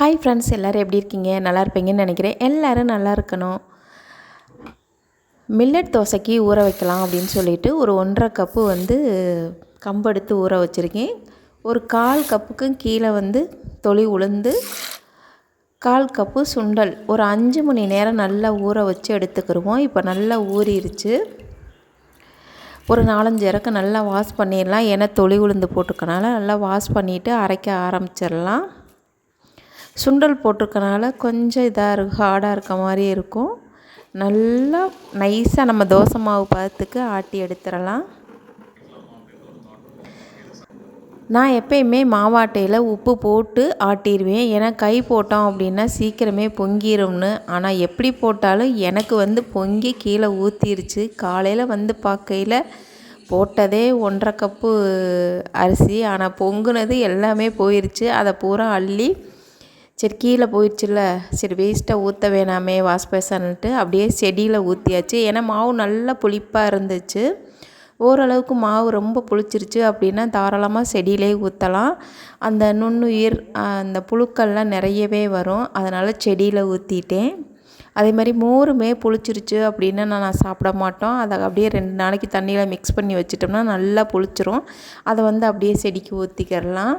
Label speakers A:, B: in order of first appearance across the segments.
A: Hi friends எல்லோரும் எப்படி இருக்கீங்க? நல்லா இருப்பீங்கன்னு நினைக்கிறேன். எல்லோரும் நல்லா இருக்கணும். மில்லட் தோசைக்கு ஊற வைக்கலாம் அப்படின்னு சொல்லிட்டு ஒரு ஒன்றரை கப்பு வந்து கம்பெடுத்து ஊற வச்சுருக்கேன். ஒரு கால் கப்புக்கும் கீழே வந்து தொளி உளுந்து கால் கப்பு சுண்டல். ஒரு அஞ்சு மணி நேரம் நல்லா ஊற வச்சு எடுத்துக்கிடுவோம் இப்போ நல்லா ஊறிடுச்சு ஒரு நாலஞ்சு இறக்க நல்லா வாஷ் பண்ணிடலாம். ஏன்னா தொளி உளுந்து போட்டுக்கனால நல்லா வாஷ் பண்ணிவிட்டு அரைக்க ஆரம்பிச்சிடலாம். சுண்டல் போட்டிருக்கனால கொஞ்சம் இதாக இருக்கும் ஹார்டாக இருக்க மாதிரி இருக்கும். நல்லா நைஸாக நம்ம தோசை மாவு பதத்துக்கு ஆட்டி எடுத்துடலாம். நான் எப்பயுமே மாவாட்டையில் உப்பு போட்டு ஆட்டிடுவேன். ஏன்னா கை போட்டோம் அப்படின்னா சீக்கிரமே பொங்கிடும்னு ஆனால் எப்படி போட்டாலும் எனக்கு வந்து பொங்கி கீழே ஊற்றிருச்சு காலையில் வந்து பார்க்கையில் போட்டதே ஒன்றரை கப்பு அரிசி. ஆனால் பொங்குனது எல்லாமே போயிடுச்சு அதை பூரா அள்ளி சரி கீழே போயிடுச்சுல்ல. சரி வேஸ்ட்டாக ஊற்ற வேணாமே வாஷ் பேசன்ட்டு அப்படியே செடியில் ஊற்றியாச்சு ஏன்னா மாவு நல்லா புளிப்பாக இருந்துச்சு. ஓரளவுக்கு மாவு ரொம்ப புளிச்சிருச்சு அப்படின்னா தாராளமாக செடியிலே ஊற்றலாம் அந்த நுண்ணுயிர் அந்த புழுக்கள்லாம் நிறையவே வரும். அதனால் செடியில் ஊற்றிட்டேன் அதே மாதிரி மோருமே புளிச்சிருச்சு அப்படின்னா நான் சாப்பிட மாட்டோம். அதை அப்படியே ரெண்டு நாளைக்கு தண்ணியில் மிக்ஸ் பண்ணி வச்சிட்டோம்னா நல்லா புளிச்சிரும். அதை வந்து அப்படியே செடிக்கு ஊற்றிக்கிடலாம்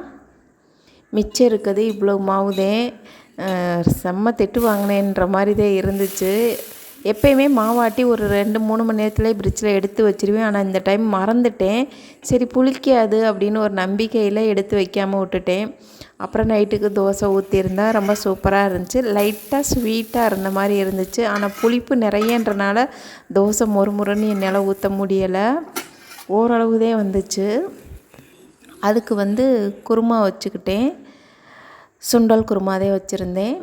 A: மிச்சம் இருக்குது இவ்வளோ மாவுதே செம்ம திட்டு வாங்கினேன்ற மாதிரி தான் இருந்துச்சு. எப்பயுமே மாவாட்டி ஒரு ரெண்டு மூணு மணி நேரத்தில் பிரிட்ஜில் எடுத்து வச்சுருவேன். ஆனால் இந்த டைம் மறந்துட்டேன். சரி புளிக்காது அப்படின்னு ஒரு நம்பிக்கையில் எடுத்து வைக்காமல் விட்டுட்டேன். அப்புறம் நைட்டுக்கு தோசை ஊற்றியிருந்தா ரொம்ப சூப்பராக இருந்துச்சு. லைட்டாக ஸ்வீட்டாக இருந்த மாதிரி இருந்துச்சு. ஆனால் புளிப்பு நிறையன்றனால தோசை மொறு மொறுன்னு என்னால் ஊற்ற முடியலை. ஓரளவுதே வந்துச்சு. அதுக்கு வந்து குருமா வச்சுக்கிட்டேன். சுண்டல் குருமாதே வச்சுருந்தேன்.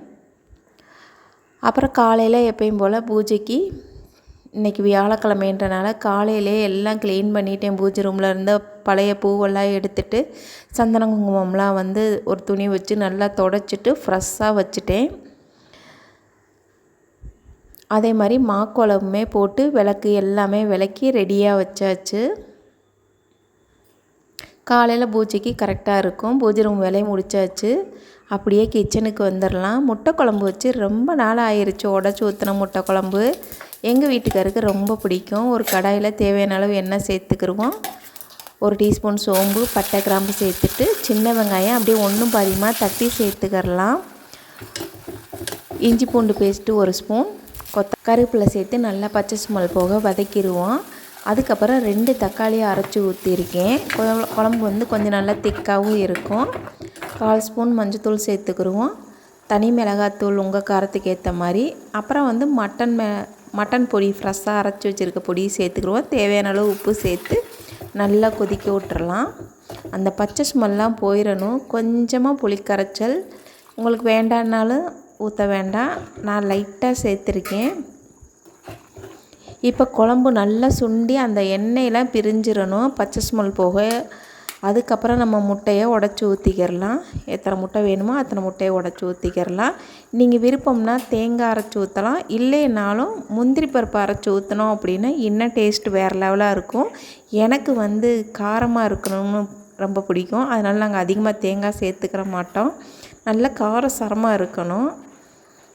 A: அப்புறம் காலையில் எப்பயும் போல் பூஜைக்கு இன்றைக்கி வியாழக்கிழமைன்றனால காலையிலே எல்லாம் க்ளீன் பண்ணிட்டேன். பூஜை ரூமில் இருந்த பழைய பூவெல்லாம் எடுத்துட்டு சந்தன குங்குமம்லாம் வந்து ஒரு துணி வச்சு நல்லா தொடச்சிட்டு ஃப்ரெஷ்ஷாக வச்சுட்டேன். அதே மாதிரி மாக்குழம்புமே போட்டு விளக்கு எல்லாமே விளக்கி ரெடியாக வச்சாச்சு. காலையில் பூஜைக்கு கரெக்டாக இருக்கும். பூஜை ரூம் வேலையை முடித்தாச்சு அப்படியே கிச்சனுக்கு வந்துடலாம் முட்டை குழம்பு வச்சு ரொம்ப நாள் ஆயிடுச்சு உடச்சி ஊற்றின முட்டை குழம்பு. எங்கள் வீட்டுக்காருக்கு ரொம்ப பிடிக்கும். ஒரு கடாயில் தேவையான அளவு எண்ணெய் சேர்த்துக்கிடுவோம் ஒரு டீஸ்பூன் சோம்பு பட்டை கிராம்பு சேர்த்துட்டு சின்ன வெங்காயம் அப்படியே ஒன்றும் பாதியமாக தட்டி சேர்த்துக்கிறலாம் இஞ்சி பூண்டு பேஸ்ட்டு ஒரு ஸ்பூன் கொத்த கருவேப்பிலை சேர்த்து நல்லா பச்சை ஸ்மெல் போக வதக்கிடுவோம் அதுக்கப்புறம் ரெண்டு தக்காளியை அரைச்சி ஊற்றிருக்கேன் குழம்பு வந்து கொஞ்சம் நல்லா திக்காகவும் இருக்கும். கால் ஸ்பூன் மஞ்சத்தூள் சேர்த்துக்கிடுவோம் தனி மிளகாத்தூள் உங்கள் காரத்துக்கு ஏற்ற மாதிரி. அப்புறம் வந்து மட்டன் மே மட்டன் பொடி ஃப்ரெஷ்ஷாக அரைச்சி வச்சுருக்க பொடியை சேர்த்துக்கிடுவோம் தேவையான அளவு உப்பு சேர்த்து நல்லா கொதிக்க விட்டுறலாம். அந்த பச்சை ஸ்மெல்லாம் போயிடணும் கொஞ்சமாக புளிக்கரைச்சல். உங்களுக்கு வேண்டான்னாலும் ஊற்ற வேண்டாம். நான் லைட்டாக சேர்த்துருக்கேன். இப்போ குழம்பு நல்லா சுண்டி அந்த எண்ணெயெலாம் பிரிஞ்சிடணும். பச்சை ஸ்மெல் போக. அதுக்கப்புறம் நம்ம முட்டையை உடச்சி ஊற்றிக்கிறலாம் எத்தனை முட்டை வேணுமோ அத்தனை முட்டையை உடச்சி ஊற்றிக்கிறலாம் நீங்கள் விருப்பம்னா தேங்காய் அரைச்சி ஊற்றலாம் இல்லைனாலும் முந்திரி பருப்பு அரைச்சி ஊற்றினோம் அப்படின்னா இன்னும் டேஸ்ட்டு வேறு லெவலாக இருக்கும். எனக்கு வந்து காரமாக இருக்கணும்னு ரொம்ப பிடிக்கும். அதனால் நாங்கள் அதிகமாக தேங்காய் சேர்த்துக்கிற மாட்டோம். நல்ல காரசாரமாக இருக்கணும்.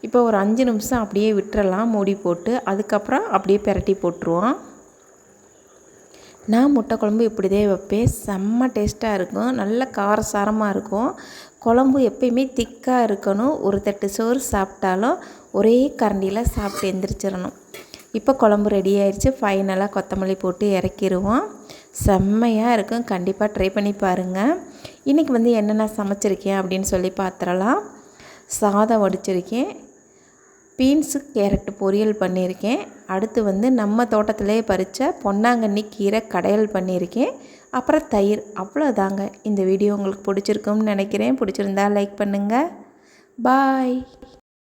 A: இப்போ ஒரு அஞ்சு நிமிஷம் அப்படியே விட்டுறலாம் மூடி போட்டு அதுக்கப்புறம் அப்படியே பெரட்டி போட்டுருவோம். நான் முட்டை குழம்பு இப்படிதே வைப்பேன். செம்ம டேஸ்ட்டாக இருக்கும். நல்ல காரசாரமாக இருக்கும். குழம்பு எப்பயுமே திக்காக இருக்கணும். ஒரு தட்டு சோறு சாப்பிட்டாலும் ஒரே கரண்டியில் சாப்பிட்டு எந்திரிச்சிடணும். இப்போ குழம்பு ரெடி ஆயிடுச்சு. ஃபைனலாக கொத்தமல்லி போட்டு இறக்கிடுவோம் செம்மையாக இருக்கும். கண்டிப்பாக ட்ரை பண்ணி பாருங்கள் இன்றைக்கி வந்து என்னென்ன சமைச்சிருக்கேன் அப்படின்னு சொல்லி பார்த்துடலாம். சாதம் வடிச்சிருக்கேன். பீன்ஸு கேரட் பொரியல் பண்ணியிருக்கேன். அடுத்து வந்து நம்ம தோட்டத்திலே பறித்த பொன்னாங்கண்ணி கீரை கடையல் பண்ணியிருக்கேன். அப்புறம் தயிர் அவ்வளோதாங்க. இந்த வீடியோ உங்களுக்கு பிடிச்சிருக்கும்னு நினைக்கிறேன். பிடிச்சிருந்தா லைக் பண்ணுங்கள் பாய்